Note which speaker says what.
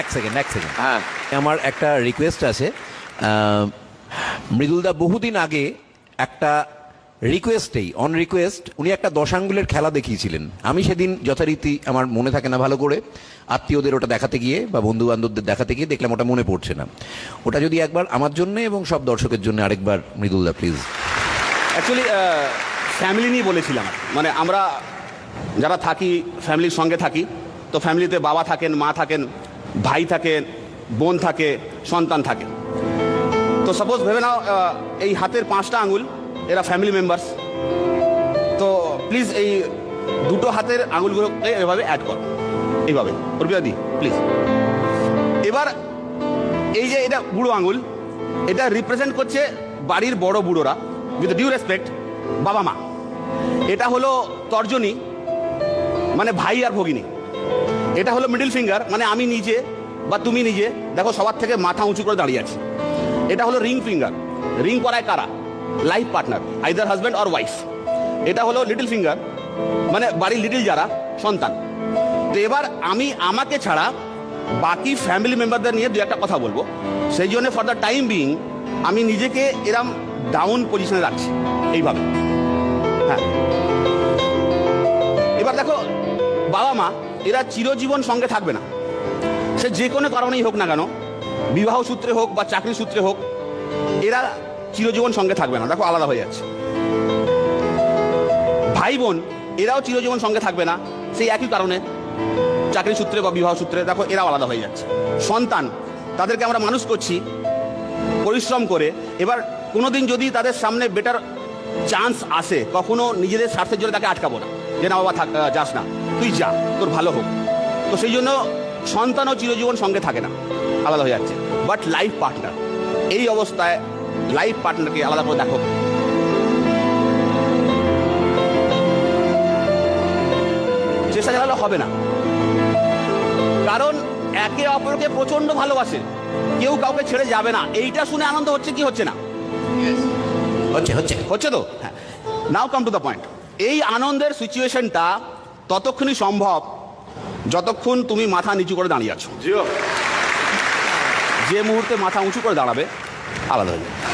Speaker 1: এক সেকেন্ড এক সেকেন্ড
Speaker 2: হ্যাঁ।
Speaker 1: আমার একটা রিকোয়েস্ট আছে। মৃদুলদা বহুদিন আগে একটা রিকোয়েস্টেই অন রিকোয়েস্ট উনি একটা দশাঙ্গুলের খেলা দেখিয়েছিলেন। আমি সেদিন যথারীতি আমার মনে থাকে না ভালো করে আত্মীয়দের ওটা দেখাতে গিয়ে বা বন্ধু বান্ধবদের দেখাতে গিয়ে দেখলাম ওটা মনে পড়ছে না। ওটা যদি একবার আমার জন্য এবং সব দর্শকের জন্য আরেকবার মৃদুলদা প্লিজ
Speaker 3: অ্যাকচুয়ালি ফ্যামিলি নিয়ে বলেছিলাম। মানে আমরা যারা থাকি ফ্যামিলির সঙ্গে থাকি তো ফ্যামিলিতে বাবা থাকেন মা থাকেন ভাই থাকেন বোন থাকে, সন্তান থাকে। তো সাপোজ ভেবে নাও এই হাতের পাঁচটা আঙুল, এরা ফ্যামিলি মেম্বার্স তো প্লিজ এই দুটো হাতের আঙুলগুলোকে এভাবে অ্যাড করো। এইভাবে। দি প্লিজ এবার এই যে এটা বুড়ো আঙুল, এটা রিপ্রেজেন্ট করছে বাড়ির বড় বুড়োরা উইথ ডিউ রেসপেক্ট বাবা মা। এটা হলো তর্জনী মানে ভাই আর ভগিনী। এটা হলো মিডিল ফিঙ্গার মানে আমি নিজে বা তুমি নিজে, দেখো সবার থেকে মাথা উঁচু করে দাঁড়িয়ে আছি। এটা হলো রিং ফিঙ্গার রিং পরায় কারা? Life partner either husband or wife এটা হলো লিটল ফিঙ্গার মানে বাড়ির লিটল যারা, সন্তান। তো এবার আমি আমাকে ছাড়া বাকি ফ্যামিলি মেম্বারদের নিয়ে দু একটা কথা বলব। সেই জন্য ফর দ্য টাইম বিং আমি নিজেকে এরম ডাউন পজিশনে রাখছি, এইভাবে। হ্যাঁ। এবার দেখো বাবা মা এরা চিরজীবন সঙ্গে থাকবে না। সে যে কোনো কারণেই হোক না কেন, বিবাহ সূত্রে হোক বা চাকরি সূত্রে হোক, এরা চিরজীবন সঙ্গে থাকবে না। দেখো, আলাদা হয়ে যাচ্ছে। ভাই বোন এরাও চিরজীবন সঙ্গে থাকবে না, সেই একই কারণে চাকরি সূত্রে বা বিবাহ সূত্রে, দেখো, এরাও আলাদা হয়ে যাচ্ছে। সন্তান, তাদেরকে আমরা মানুষ করছি, পরিশ্রম করে। এবার কোনোদিন যদি তাদের সামনে বেটার চান্স আসে, কখনো নিজেদের স্বার্থের জন্য তাকে আটকাবো না। যে না বাবা থাক যাস না। তুই যা তোর ভালো হোক। তো সেই জন্য সন্তানও চিরজীবন সঙ্গে থাকে না আলাদা হয়ে যাচ্ছে। বাট লাইফ পার্টনার এই অবস্থায় লাইফ পার্টনারকে আলাদা করে দেখো। চেষ্টা চালালে হবে না। কারণ একে অপরকে প্রচণ্ড ভালোবাসে। কেউ কাউকে ছেড়ে যাবে না। এইটা শুনে আনন্দ হচ্ছে কি হচ্ছে না?
Speaker 1: হচ্ছে হচ্ছে।
Speaker 3: হচ্ছে তো? হ্যাঁ। Now come to the point এই আনন্দের সিচুয়েশনটা ততক্ষণই সম্ভব যতক্ষণ তুমি মাথা নিচু করে দাঁড়িয়ে আছো। যে মুহূর্তে মাথা উঁচু করে দাঁড়াবে আলাদা হয়ে যাবে।